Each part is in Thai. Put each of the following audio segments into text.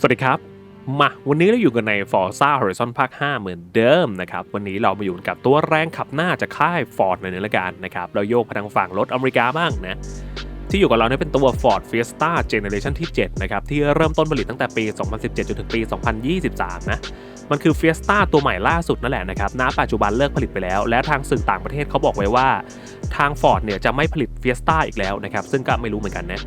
สวัสดีครับ มาวันนี้เราอยู่กันใน Forza Horizon ภาค 5 เหมือนเดิมนะครับ วันนี้เรามาอยู่กับตัวแรงขับหน้าจากค่าย Ford ในนี้ละกันนะครับ เราโยกไปทางฝั่งรถอเมริกาบ้างนะ ที่อยู่กับเราเนี่ยเป็นตัว Ford Fiesta Generation ที่ 7 นะครับ ที่เริ่มต้นผลิตตั้งแต่ปี 2017 จนถึงปี 2023 นะ มันคือ Fiesta ตัวใหม่ล่าสุดนั่นแหละนะครับณปัจจุบันเลิกผลิตไปแล้ว และทางสื่อต่างประเทศเขาบอกไว้ว่า ทาง Ford เนี่ยจะไม่ผลิต Fiesta อีกแล้วนะครับซึ่งก็ไม่รู้เหมือนกันนะ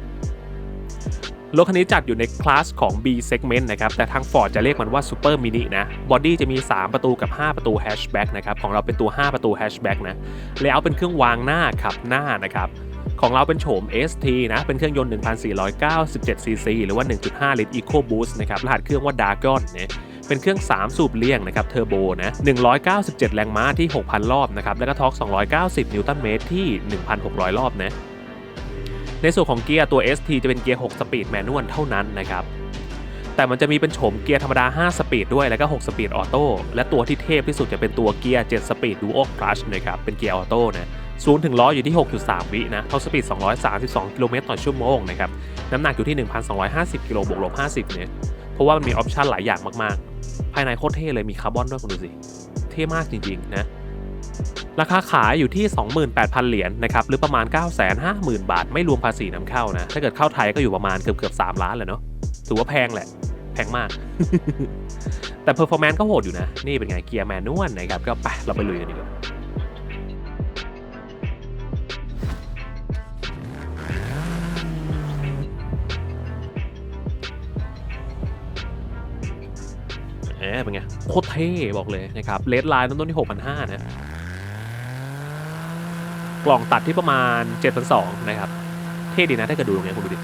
รถคันนี้จัดอยู่ในคลาสของ B segment นะครับ แต่ทาง Ford จะเรียกมันว่า Super Mini นะ บอดี้จะมี 3 ประตูกับ 5 ประตู Hatchback นะครับ ของเราเป็นตัว 5 ประตู Hatchback นะเลเยอร์เป็นเครื่องวางหน้าขับหน้านะครับ ของเราเป็นโฉม ST นะ เป็นเครื่องยนต์ 1,497 cc หรือว่า 1.5 ลิตร EcoBoost นะครับ รหัสเครื่องว่า Dragon เนี่ยเป็นเครื่อง 3 สูบเลี่ยงนะครับเทอร์โบนะ 197 แรงม้าที่ 6,000 รอบนะครับ แล้วก็ทอร์ก290 นิวตันเมตรที่ 1,600 รอบนะ ในส่วนของเกียร์ตัว ST จะเป็นเกียร์ 6 สปีดแมนนวลเท่านั้นนะครับ แต่มันจะมีเป็นโฉมเกียร์ธรรมดา 5 สปีดด้วย แล้วก็ 6 สปีดออโต้ และตัวที่เทพที่สุดจะเป็นตัวเกียร์ 7 สปีดดูโอคลัชนะครับ เป็นเกียร์ออโต้นะศูนย์ถึงร้อยอยู่ที่ 6.3 วินะท็อปสปีด 232 กิโลเมตรต่อชั่วโมงนะครับ น้ำหนักอยู่ที่ 1,250 กิโลบวกลบ 50 เนี่ย เพราะว่ามันมีออปชันหลายอย่างมาก ๆ ภายในโคตรเท่เลย มีคาร์บอนด้วยคุณดูสิ เท่มากจริง ๆ นะ ราคาขายอยู่ที่ 28,000 เหรียญนะครับหรือประมาณ 950,000 บาท ไม่รวมภาษีนำเข้านะ ถ้าเกิดเข้าไทยก็อยู่ประมาณเกือบเกือบ3ล้านเลยเนาะถือว่าแพงแหละ แพงมาก แต่เพอร์ฟอร์แมนซ์ก็โหดอยู่นะ นี่เป็นไงเกียร์แมนนวลนะครับ ก็ไปเราไปลุยกันดีกว่าเอ๊ะเป็นไง โคตรเท่บอกเลยนะครับเลดไลน์ต้นต้นที่ 6,500นะ กล่องตัดที่ประมาณ7,200นะครับ เท่ดีนะถ้าเกิดดูตรงนี้คุณดูดิ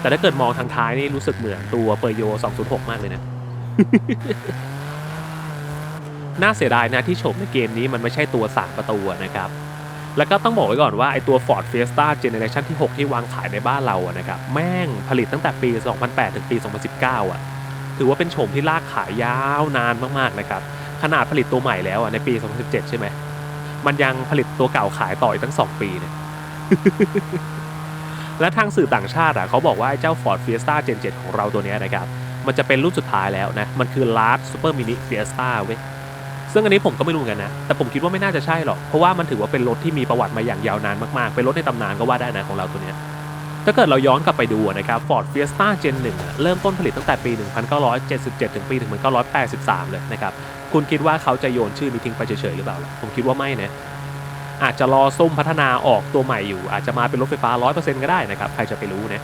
แต่ถ้าเกิดมองทางท้ายนี่รู้สึกเหมือนตัวเปอร์โย 206 มากเลยนะ น่าเสียดายนะที่โฉมในเกมนี้มันไม่ใช่ตัว 3 ประตูนะครับ แล้วก็ต้องบอกไว้ก่อนว่าไอตัว Ford Fiesta Generation ที่ 6 ที่วางขายในบ้านเราอะนะครับ แม่งผลิตตั้งแต่ปี 2008 ถึงปี 2019 อะ ถือว่าเป็นโฉมที่ลากขายยาวนานมากๆนะครับ ขนาดผลิตตัวใหม่แล้วอะในปี 2017 ใช่ไหม มันยังผลิตตัวเก่าขายต่ออีกตั้ง 2 ปีเนี่ย และทางสื่อต่างชาติอะเขาบอกว่าไอ้เจ้า Ford Fiesta Gen 7 ของเราตัวนี้นะครับ มันจะเป็นรุ่นสุดท้ายแล้วนะ มันคือ Last Super Mini Fiesta เว้ย ซึ่งอันนี้ผมก็ไม่รู้กันนะ แต่ผมคิดว่าไม่น่าจะใช่หรอก เพราะว่ามันถือว่าเป็นรถที่มีประวัติมาอย่างยาวนานมากๆ เป็นรถในตำนานก็ว่าได้นะของเราตัวนี้ถ้าเกิดเราย้อนกลับไปดูนะครับ Ford Fiesta Gen 1 เริ่มต้นผลิตตั้งแต่ปี 1977 ถึงปี 1983 เลยนะครับ คุณคิดว่าเขาจะโยนชื่อนี้ทิ้งไปเฉยๆหรือเปล่า ผมคิดว่าไม่นะ อาจจะรอซุ่มพัฒนาออกตัวใหม่อยู่ อาจจะมาเป็นรถไฟฟ้า 100%ก็ได้นะครับ ใครจะไปรู้นะ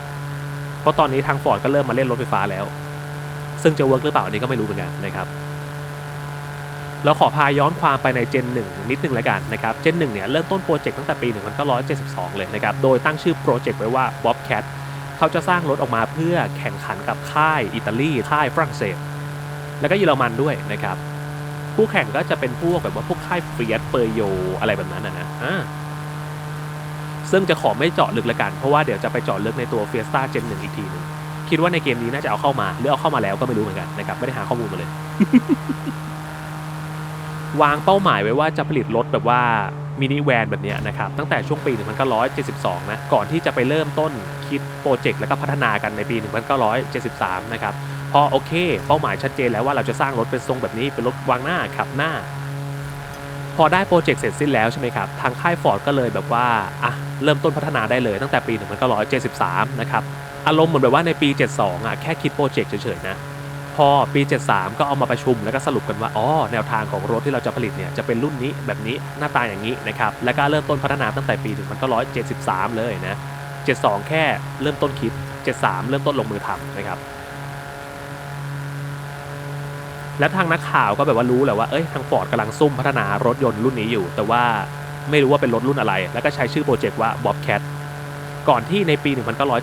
เพราะตอนนี้ทาง Ford ก็เริ่มมาเล่นรถไฟฟ้าแล้ว ซึ่งจะเวิร์กหรือเปล่าอันนี้ก็ไม่รู้เหมือนกันนะครับเราขอพาย้อนความไปในเจน1 นิดนึงแล้วกันนะครับเจน1เนี่ยเริ่มต้นโปรเจกต์ตั้งแต่ปี 1972 เลยนะครับ โดยตั้งชื่อโปรเจกต์ไว้ว่า Bobcat เขาจะสร้างรถออกมาเพื่อแข่งขันกับค่ายอิตาลีค่ายฝรั่งเศส แล้วก็เยอรมันด้วยนะครับ คู่แข่งก็จะเป็นพวกแบบว่าพวกค่ายเฟียสเปอร์โยอะไรแบบนั้นนะนะซึ่งจะขอไม่เจาะลึกละกัน เพราะว่าเดี๋ยวจะไปเจาะลึกในตัว Fiesta Gen 1อีกทีนึงคิดว่าในเกมนี้น่าจะเอาเข้ามา หรือเอาเข้ามาแล้วก็ไม่รู้เหมือนกันนะครับไม่ได้หาข้อมูลมาเลย วางเป้าหมายไว้ว่าจะผลิตรถแบบว่ามินิแวนแบบนี้นะครับตั้งแต่ช่วงปี 1972 นะ ก่อนที่จะไปเริ่มต้นคิดโปรเจกต์แล้วก็พัฒนากันในปี 1973 นะครับ พอโอเค เป้าหมายชัดเจนแล้วว่าเราจะสร้างรถเป็นทรงแบบนี้เป็นรถวางหน้าขับหน้า พอได้โปรเจกต์เสร็จสิ้นแล้วใช่ไหมครับ ทางค่ายฟอร์ดก็เลยแบบว่าอะเริ่มต้นพัฒนาได้เลยตั้งแต่ปี 1973 นะครับอารมณ์เหมือนแบบว่าในปี 72 อะแค่คิดโปรเจกต์เฉยๆนะพอปี 73 ก็เอามาประชุมแล้วก็สรุปกันว่า อ๋อ แนวทางของรถที่เราจะผลิตเนี่ย จะเป็นรุ่นนี้แบบนี้หน้าตาอย่างนี้นะครับ แล้วก็เริ่มต้นพัฒนาตั้งแต่ปี 1973 เลยนะ 72 แค่เริ่มต้นคิด 73 เริ่มต้นลงมือทำนะครับ และทางนักข่าวก็แบบว่ารู้แหละว่าเอ้ยทางฟอร์ดกำลังซุ่มพัฒนารถยนต์รุ่นนี้อยู่ แต่ว่าไม่รู้ว่าเป็นรถรุ่นอะไร แล้วก็ใช้ชื่อโปรเจกต์ว่า Bobcat ก่อนที่ในปี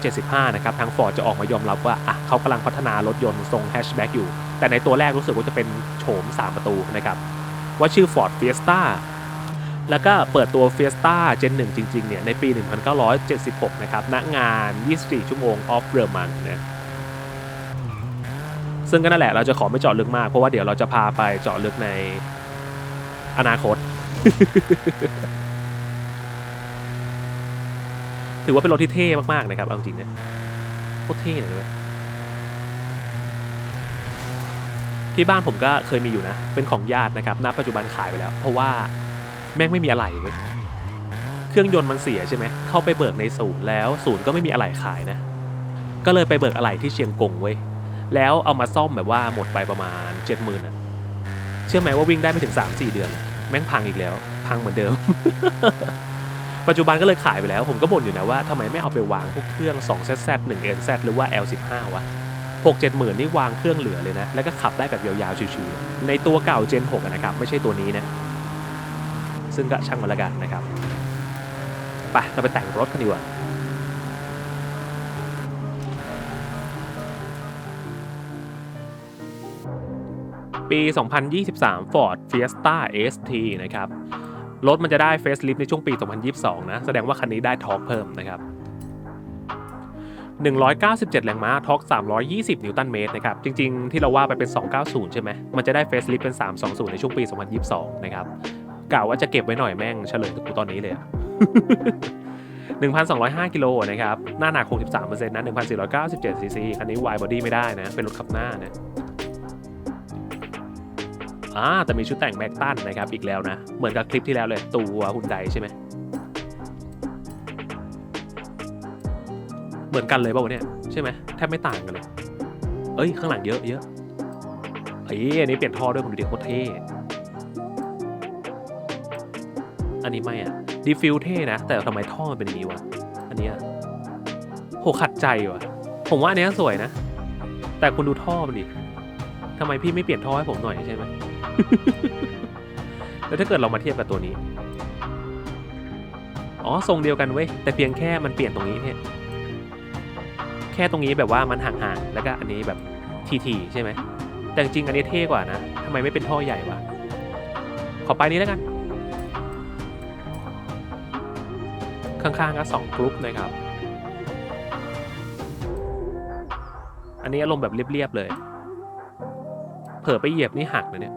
1975 นะครับ ทาง Ford จะออกมายอมรับว่าอะเขากำลังพัฒนารถยนต์ทรงแฮชแบ็กอยู่ แต่ในตัวแรกรู้สึกว่าจะเป็นโฉม 3 ประตูนะครับ ว่าชื่อ Ford Fiesta แล้วก็เปิดตัว Fiesta Gen 1 จริง ๆ เนี่ย ในปี 1976 นะครับ ณ งาน 24 ชั่วโมง Off r e m a n นะ ซึ่งก็นั่นแหละเราจะขอไม่เจาะลึกมาก เพราะว่าเดี๋ยวเราจะพาไปเจาะลึกในอนาคต ถือว่าเป็นรถที่เท่มากๆนะครับเอาจริงๆนะโคตรเท่เลยที่บ้านผมก็เคยมีอยู่นะ เป็นของญาตินะครับ ณ ปัจจุบันขายไปแล้ว เพราะว่าแม่งไม่มีอะไรเว้ยเครื่องยนต์มันเสียใช่ไหม เข้าไปเบิกในศูนย์แล้วศูนย์ก็ไม่มีอะไรขายนะ ก็เลยไปเบิกอะไรที่เชียงกงเว้ย แล้วเอามาซ่อมแบบว่าหมดไปประมาณเจ็ดหมื่นอะเชื่อไหมว่าวิ่งได้ไม่ถึง3 4เดือน แม่งพังอีกแล้ว พังเหมือนเดิม ปัจจุบันก็เลยขายไปแล้ว ผมก็บ่นอยู่นะว่าทำไมไม่เอาไปวางพวกเครื่อง 2ZZ 1 NZ หรือว่า L15 วะ6 7หมื่นนี่วางเครื่องเหลือเลยนะ แล้วก็ขับได้แบบยาวๆชิวๆในตัวเก่า Gen 6อะนะครับ ไม่ใช่ตัวนี้นะ ซึ่งก็ช่างมันละกันนะครับ ไปเราไปแต่งรถกันดีกว่า ปี 2023 Ford Fiesta ST นะครับ รถมันจะได้ Facelift ในช่วงปี 2022 นะ แสดงว่าคันนี้ได้ทอร์กเพิ่มนะครับ 197 แรงม้าทอร์ก320 นิวตันเมตรนะครับ จริงๆ ที่เราว่าไปเป็น 290 ใช่ไหม มันจะได้ Facelift เป็น 320 ในช่วงปี 2022 นะครับกล่าวว่าจะเก็บไว้หน่อยแม่งเฉลยกูตอนนี้เลยอะ1,205 กิโลนะครับ หน้าหนัก 63%นะ 1,497ซีซีคันนี้ wide body ไม่ได้นะ เป็นรถขับหน้านะ อ่าแต่มีชุดแต่งแม็กตันนะครับอีกแล้วนะ เหมือนกับคลิปที่แล้วเลยตัวหุ่นใดใช่ไหมเหมือนกันเลยป่าวเนี่ยใช่ไหมแทบไม่ต่างกันเลย เอ้ยข้างหลังเยอะเยอะไอ้อันนี้เปลี่ยนท่อด้วยผมดูดิโคตรเท่อันนี้ไม่อะดีฟิลเท่นะ แต่ทำไมท่อมันเป็นอย่างนี้วะอันเนี้ยโหขัดใจว่ะผมว่าอันนี้สวยนะ แต่คุณดูท่อมันดิทำไมพี่ไม่เปลี่ยนท่อให้ผมหน่อยใช่ไหม แล้วถ้าเกิดเรามาเทียบกับตัวนี้ อ๋อทรงเดียวกันเว้ย แต่เพียงแค่มันเปลี่ยนตรงนี้เนี่ย แค่ตรงนี้แบบว่ามันห่างๆ แล้วก็อันนี้แบบทีๆใช่ไหม แต่จริงอันนี้เท่กว่านะทำไมไม่เป็นท่อใหญ่วะ ขอไปนี้แล้วกัน ข้างๆก็สองกรุ๊ปนะครับ อันนี้อารมณ์แบบเรียบๆเลย เผลอไปเหยียบนี่หักนะเนี่ย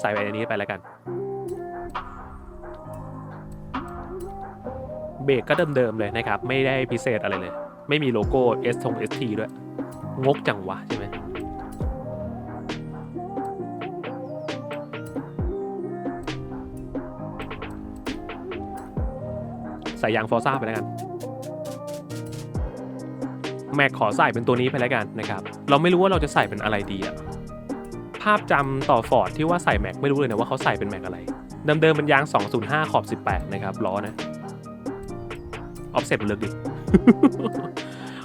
ใส่ไปในนี้ไปแล้วกัน เบรกก็เดิมๆเลยนะครับ ไม่ได้พิเศษอะไรเลย ไม่มีโลโก้ S ทง ST ด้วย งกจังวะใช่ไหมใส่ยางฟอร์ซ่าไปแล้วกัน แม็กขอใส่เป็นตัวนี้ไปแล้วกันนะครับ เราไม่รู้ว่าเราจะใส่เป็นอะไรดีอะาพจำต่อฟอร์ดที่ว่าใส่แม็กไม่รู้เลยนะว่าเขาใส่เป็นแม็กอะไรเดิมๆเป็นยาง 205 ขอบ 18 นะครับล้อนะออฟเซ็ตมันเลิกดิ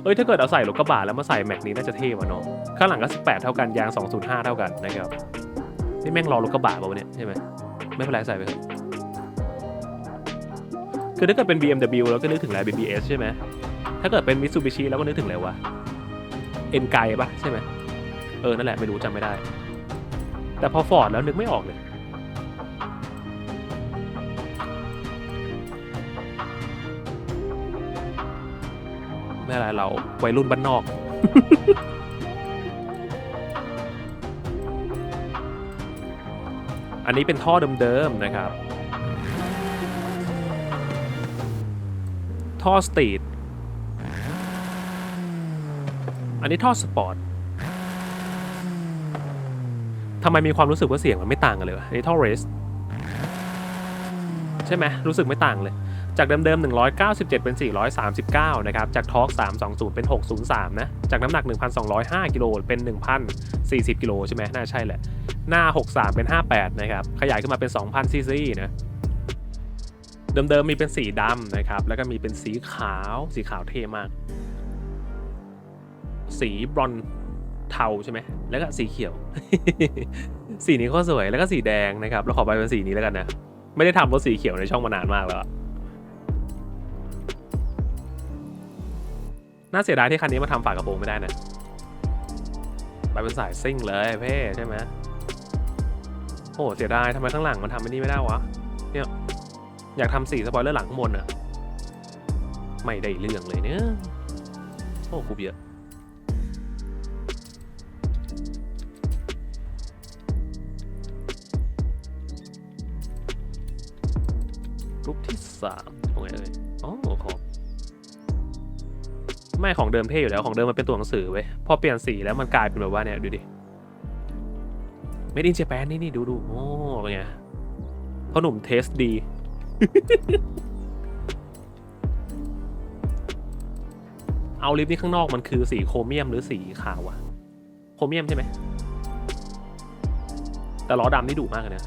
เอ้ยถ้าเกิดเอาใส่รถกระบะแล้วมาใส่แม็กนี้น่าจะเท่ว่าเนาะข้างหลังก็ 18 เท่ากันยาง 205 เท่ากันนะครับนี่แม่งรอรถกระบะป่าวะเนี่ยใช่ไหมไม่เป็นไรใส่ไปเถอะคือถ้าเกิดเป็น BMW เราก็นึกถึงอะไร BBS ใช่ไหมถ้าเกิดเป็น Mitsubishi เราก็นึกถึงอะไรวะเอ็นไกปะใช่ไหมเออนั่นแหละไม่รู้จำไม่ได้ แต่พอ Ford แล้วนึกไม่ออกเลยไม่อะไรเราวัยรุ่นบ้านนอก อันนี้เป็นท่อเดิมๆนะครับ ท่อสตรีทอันนี้ท่อสปอร์ต ทำไมมีความรู้สึกว่าเสียงมันไม่ต่างกันเลยวะอันนี้ท่อเรสใช่ไหมรู้สึกไม่ต่างเลย จากเดิมๆ 197 เป็น 439 นะครับ จากทอร์ก320 เป็น 603 นะ จากน้ำหนัก 1,205 กิโลเป็น 1,040 กิโลใช่ไหมน่าใช่แหละ หน้า 63 เป็น 58 นะครับ ขยายขึ้นมาเป็น 2,000 ซีซีนะเดิมๆมีเป็นสีดำนะครับ แล้วก็มีเป็นสีขาว สีขาวเท่มาก สีบรอน เทาใช่ไหมแล้วก็สีเขียว สีนี้ก็สวยแล้วก็สีแดงนะครับเราขอไปเป็นสีนี้แล้วกันนะ ไม่ได้ทำรถสีเขียวในช่องมานานมากแล้วน่าเสียดายที่คันนี้มาทำฝากระโปรงไม่ได้นะไปเป็นสายซิ่งเลยเพ่ใช่ไหมโอ้เสียดายทำไมข้างหลังมันทำไม่นี่ไม่ได้วะเนี่ยอยากทำสีสปอยเลอร์หลังข้างบนอะไม่ได้เรื่องเลยเนี่ยโอ้กูเยอะ รูปที่สามตรงไหนเอ่ยอ๋อขอบไม่ของเดิมเท่อยู่แล้วของเดิมมันเป็นตัวหนังสือเว้ยพอเปลี่ยนสีแล้วมันกลายเป็นแบบว่าเนี่ยดูดิ Made in Japan นี่นี่ดูดูโอ้เป็นไงพ่อหนุ่มเทสดีเอาลิฟต์นี่ข้างนอกมันคือสีโครเมียมหรือสีขาวอะโครเมียมใช่ไหมแต่ล้อดำนี่ดุมากเลยนะ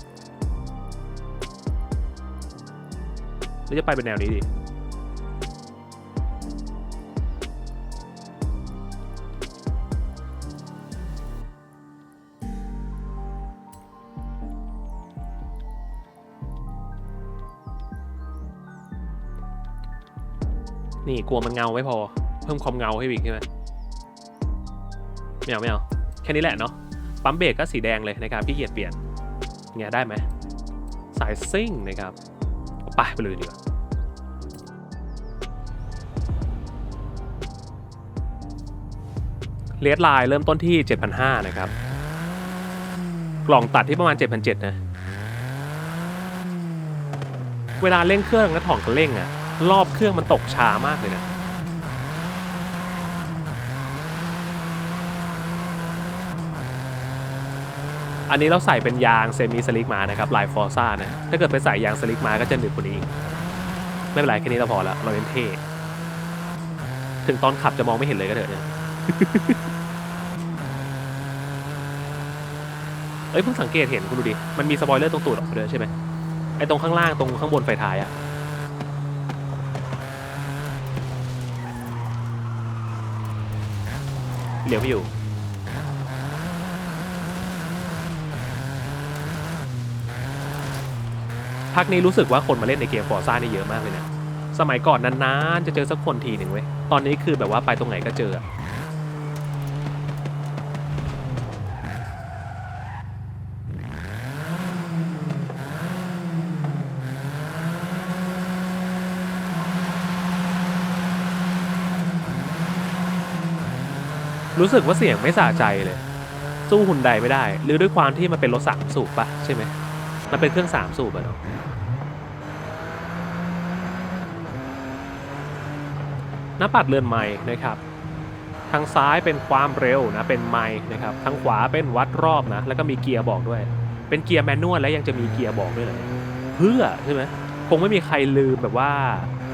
หรือจะไปเป็นแนวนี้ดี นี่กลัวมันเงาไม่พอ เพิ่มความเงาให้อีกใช่ไหมไม่เอาไม่เอาแค่นี้แหละเนาะปั๊มเบรกก็สีแดงเลยนะครับพี่เกียจเปลี่ยนเงี้ยได้ไหมสายซิ่งนะครับ ไปไปเลยดีกว่าเลดไลน์เริ่มต้นที่ 7,500 นะครับ กล่องตัดที่ประมาณ 7,700 นะ เวลาเร่งเครื่องและถ่องคันเร่งอะรอบเครื่องมันตกช้ามากเลยนะ อันนี้เราใส่เป็นยางเซมิสลิกมานะครับลายฟอร์ซ่านะ ถ้าเกิดไปใส่ยางสลิกมาก็จะหนึบกว่านี้อีกไม่เป็นไรแค่นี้เราพอล้วเราเน้นเท่ถึงตอนขับจะมองไม่เห็นเลยก็เถอะเนี่ยเอ้ยเพิ่งสังเกตเห็นคุณดูดิ มันมีสปอยเลอร์ตรงตูดออกมาด้วยใช่ไหมไอ้ตรงข้างล่างตรงข้างบนไฟท้ายอะเหลียวไม่อยู่ พักนี้รู้สึกว่าคนมาเล่นในเกมฟอร์ซ่านี่เยอะมากเลยนะ สมัยก่อนนานๆ จะเจอสักคนทีหนึ่งเว้ย ตอนนี้คือแบบว่าไปตรงไหนก็เจอรู้สึกว่าเสียงไม่สะใจเลย สู้หุ่นใดไม่ได้ หรือด้วยความที่มันเป็นรถสามสูบปะใช่ไหม มันเป็นเครื่องสามสูบอะเนาะหน้าปัดเรือนไม้นะครับทางซ้ายเป็นความเร็วนะเป็นไม้นะครับทางขวาเป็นวัดรอบนะแล้วก็มีเกียร์บอกด้วย เป็นเกียร์แมนนวลและยังจะมีเกียร์บอกด้วยเลยเพื่อใช่ไหมคงไม่มีใครลืมแบบว่า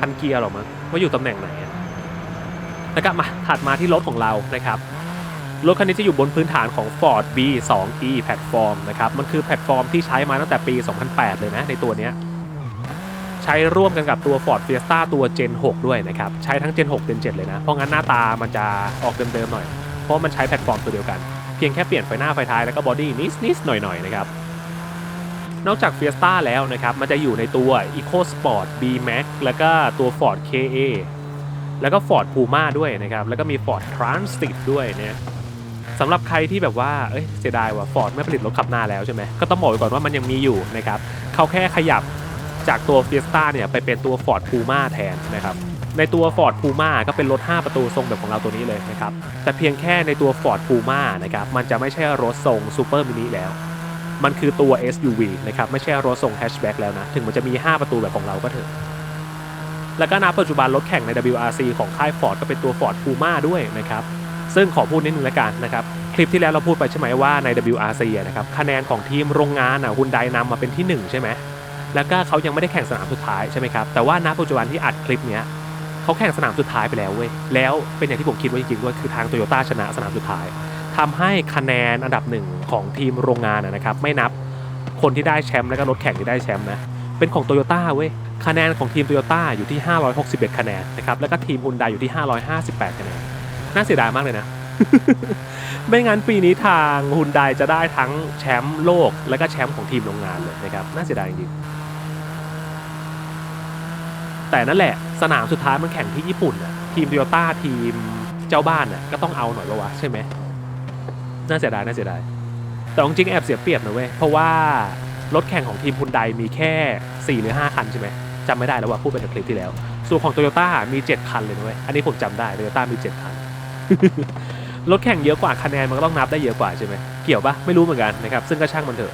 คันเกียร์หรอกมั้งว่าอยู่ตำแหน่งไหนแล้วก็มาถัดมาที่รถของเรานะครับ รถคันนี้จะอยู่บนพื้นฐานของ Ford B2E แพลตฟอร์มนะครับ มันคือแพลตฟอร์มที่ใช้มาตั้งแต่ปี 2008 เลยนะในตัวเนี้ยใช้ร่วมกันกับตัว Ford Fiesta ตัว Gen 6 ด้วยนะครับ ใช้ทั้ง Gen 6 Gen 7 เลยนะ เพราะงั้นหน้าตามันจะออกเดิมๆหน่อย เพราะมันใช้แพลตฟอร์มตัวเดียวกัน เพียงแค่เปลี่ยนไฟหน้าไฟท้ายแล้วก็บอดี้นิดๆหน่อยๆนะครับนอกจาก Fiesta แล้วนะครับ มันจะอยู่ในตัว EcoSport B Max แล้วก็ตัว Ford KA แล้วก็ Ford Puma ด้วยนะครับ แล้วก็มี Ford Transit ด้วยเนี่ย สำหรับใครที่แบบว่า เอ้ยเสียดายว่า Ford ไม่ผลิตรถขับหน้าแล้วใช่ไหมก็ต้องบอกไว้ก่อนว่ามันยังมีอยู่นะครับเขาแค่ขยับจากตัว Fiesta เนี่ยไปเป็นตัว Ford Puma แทนนะครับในตัว Ford Puma ก็เป็นรถ 5 ประตูทรงแบบของเราตัวนี้เลยนะครับแต่เพียงแค่ในตัว Ford Puma นะครับมันจะไม่ใช่รถทรง Super Mini แล้ว มันคือตัว SUV นะครับไม่ใช่รถทรงแฮชแบ็กแล้วนะ ถึงมันจะมี 5 ประตูแบบของเราก็เถอะแล้วก็ณปัจจุบันรถแข่งใน WRC ของค่าย Ford ก็เป็นตัว Ford Puma ด้วยนะครับ ซึ่งขอพูดนิดนึงล้วกันนะครับคลิปที่แล้วเราพูดไปใช่ไหมว่าใน WRC นะครับคะแนนของทีมโรงงานอะฮุนไดนำมาเป็นที่ 1 ใช่ไหมแล้วก็เขายังไม่ได้แข่งสนามสุดท้ายใช่ไหมครับแต่ว่าณปัจจุบันที่อัดคลิปเนี้ยเขาแข่งสนามสุดท้ายไปแล้วเว้ยแล้วเป็นอย่างที่ผมคิดไว้จริงๆด้วยคือทางโตโยต้าชนะสนามสุดท้ายทำให้คะแนนอันดับหนึ่งของทีมโรงงานนะครับไม่นับคนที่ได้แชมป์แล้วก็รถแข่งที่ได้แชมป์นะเป็นของโตโยต้าเว้ยคะแนนของทีมโตโยต้าอยู่ที่ 561 คะแนนนะครับแล้วก็ทีมฮุนไดอยู่ที่ 558 คะแนน น่าเสียดายมากเลยนะ ไม่งั้นปีนี้ทางฮุนไดจะได้ทั้งแชมป์โลกและก็แชมป์ของทีมโรงงานเลยนะครับ น่าเสียดายจริงๆแต่นั่นแหละสนามสุดท้ายมันแข่งที่ญี่ปุ่นอะทีมโตโยต้าทีมเจ้าบ้านอะก็ต้องเอาหน่อยปะวะใช่ไหมน่าเสียดายน่าเสียดายแต่จริงๆแอบเสียเปรียบนะเว้ยเพราะว่ารถแข่งของทีมฮุนไดมีแค่ 4 หรือ 5 คันใช่ไหมจำไม่ได้แล้วว่าพูดไปในคลิปที่แล้ว ส่วนของโตโยต้ามี 7 คันเลยนะเว้ยอันนี้ผมจำได้โตโยต้ามี 7 คัน รถแข่งเยอะกว่าคะแนนมันก็ต้องนับได้เยอะกว่าใช่ไหมเกี่ยวปะไม่รู้เหมือนกันนะครับซึ่งก็ช่างมันเถอะ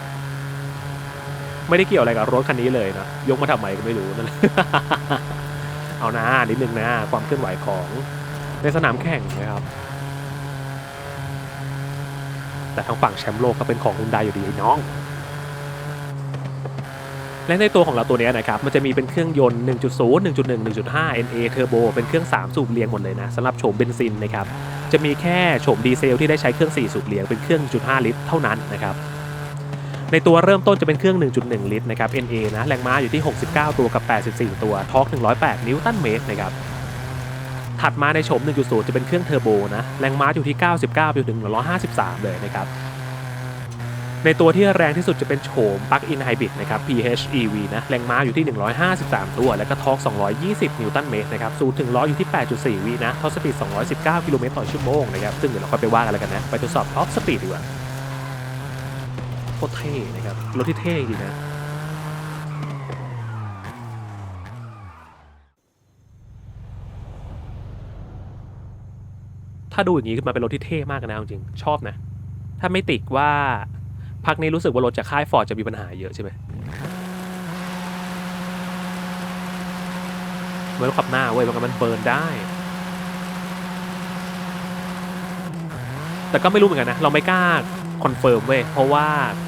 ไม่ได้เกี่ยวอะไรกับรถคันนี้เลยนะยกมาทำไมก็ไม่รู้นั่นแหละเอานะนิดนึงนะความเคลื่อนไหวของในสนามแข่งนะครับ แต่ทางฝั่งแชมป์โลกก็เป็นของฮุนไดอยู่ดีน้อง และในตัวของเราตัวนี้นะครับมันจะมีเป็นเครื่องยนต์ 1.0 1.1 1.5 NA Turbo เป็นเครื่อง 3 สูบเรียงหมดเลยนะสำหรับโฉมเบนซินนะครับจะมีแค่โฉมดีเซลที่ได้ใช้เครื่อง 4 สูบเรียงเป็นเครื่อง 1.5 ลิตรเท่านั้นนะครับในตัวเริ่มต้นจะเป็นเครื่อง 1.1 ลิตรนะครับ NA นะแรงม้าอยู่ที่ 69 ตัวกับ 84 ตัวทอร์ก108 นิวตันเมตรนะครับถัดมาในโฉม 1.0 จะเป็นเครื่องเทอร์โบนะแรงม้าอยู่ที่ 99 อยู่ถึง 153 เลยนะครับ ในตัวที่แรงที่สุดจะเป็นโฉม Plug-in Hybrid นะครับ PHEV นะแรงม้าอยู่ที่ 153 ตัว แล้วก็ทอร์ก220 นิวตันเมตรนะครับ0ถึง100อยู่ที่ 8.4 วินะท็อปสปีด 219 กิโลเมตรต่อชั่วโมงนะครับซึ่งเดี๋ยวเราค่อยไปว่ากันแล้วกันนะ ไปทดสอบท็อปสปีดดีกว่าโคตรเท่นะครับรถที่เท่จริงนะถ้าดูอย่างนี้ขึ้นมาเป็นรถที่เท่มากนะจริงชอบนะ ถ้าไม่ติดว่า พักนี้รู้สึกว่ารถจากค่ายฟอร์ดจะมีปัญหาเยอะใช่ไหมเหมือนขับหน้าเว้ยบางทีมันเบิร์นได้ แต่ก็ไม่รู้เหมือนกันนะ เราไม่กล้าคอนเฟิร์มเว้ยเพราะว่า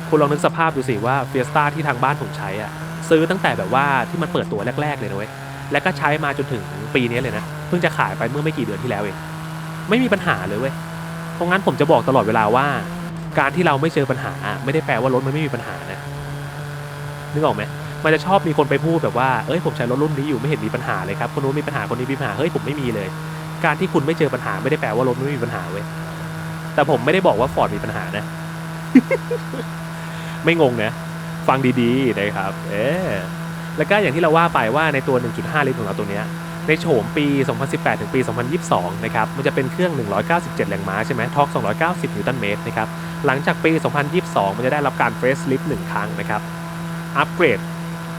คุณลองนึกสภาพดูสิว่าเฟียสต้าที่ทางบ้านผมใช้อะซื้อตั้งแต่แบบว่าที่มันเปิดตัวแรก ๆ เลยนะเว้ยแล้วก็ใช้มาจนถึงปีนี้เลยนะ เพิ่งจะขายไปเมื่อไม่กี่เดือนที่แล้วเองไม่มีปัญหาเลยเว้ยเพราะงั้นผมจะบอกตลอดเวลาว่า การที่เราไม่เจอปัญหา ไม่ได้แปลว่ารถมันไม่มีปัญหานะนึกออกไหมมันจะชอบมีคนไปพูดแบบว่าเอ้ยผมใช้รถรุ่นนี้อยู่ไม่เห็นมีปัญหาเลยครับคนนู้นมีปัญหาคนนี้มีปัญหาเฮ้ยผมไม่มีเลย การที่คุณไม่เจอปัญหาไม่ได้แปลว่ารถไม่มีปัญหาเว้ยแต่ผมไม่ได้บอกว่าฟอร์ดมีปัญหานะ ไม่งงนะฟังดีๆนะครับ เออแล้วก็อย่างที่เราว่าไปว่าในตัว 1.5 ลิตรของเราตัวเนี้ย ในโฉมปี 2018 ถึงปี 2022 นะครับ มันจะเป็นเครื่อง 197 แรงม้าใช่ไหมทอร์ก290 นิวตันเมตรนะครับ หลังจากปี 2022 มันจะได้รับการเฟรชลิฟต์1ครั้งนะครับ อัปเกรด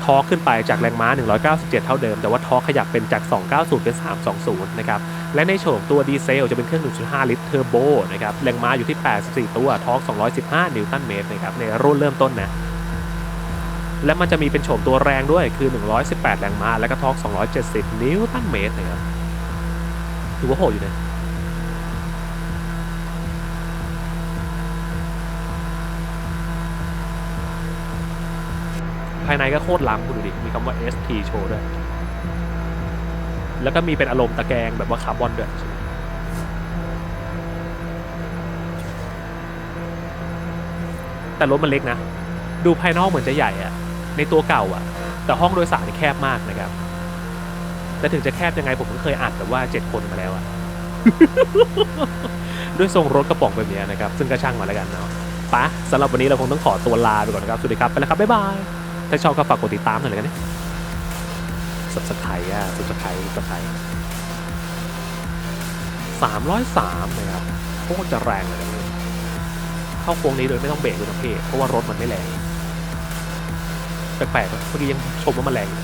ทอร์กขึ้นไปจากแรงม้า 197 เท่าเดิม แต่ว่าทอร์กขยับเป็นจาก 290 เป็น 320 นะครับ และในโฉมตัวดีเซลจะเป็นเครื่อง 1.5 ลิตรเทอร์โบนะครับ แรงม้าอยู่ที่ 84 ตัว ทอร์ก215 นิวตันเมตรนะครับ ในรุ่นเริ่มต้นนะ และมันจะมีเป็นโฉมตัวแรงด้วยคือ 118 แรงม้า และก็ทอร์ก270 นิวตันเมตรนะครับถือว่าโหดอยู่นะภายในก็โคตรล้ำคุณดูดิ มีคำว่า ST โชว์ด้วย แล้วก็มีเป็นอารมณ์ตะแกรงแบบว่าคาร์บอนด้วยใช่ไหมแต่รถมันเล็กนะ ดูภายนอกเหมือนจะใหญ่อะ ในตัวเก่าอะแต่ห้องโดยสารนี่แคบมากนะครับ แต่ถึงจะแคบยังไงผมก็เคยอัดแบบว่า7คนมาแล้วอะด้วยทรงรถกระป๋องแบบนี้นะครับ ซึ่งก็ช่างมาแล้วกันเนาะปะสำหรับวันนี้เราคงต้องขอตัวลาไปก่อนนะครับ สวัสดีครับ ไปแล้วครับ บ๊ายบาย ถ้าชอบก็ฝากกดติดตามหน่อยเลยกันนะสับสไครต์อะสับสไครต์สับสไครสามร้อยสามนะครับโคตรจะแรงเลยเนี่ยเข้าโค้งนี้โดยไม่ต้องเบรกเลยนะเพ่เพราะว่ารถมันไม่แรง แปลกๆเมื่อกี้ยังชมว่ามันแรงอยู่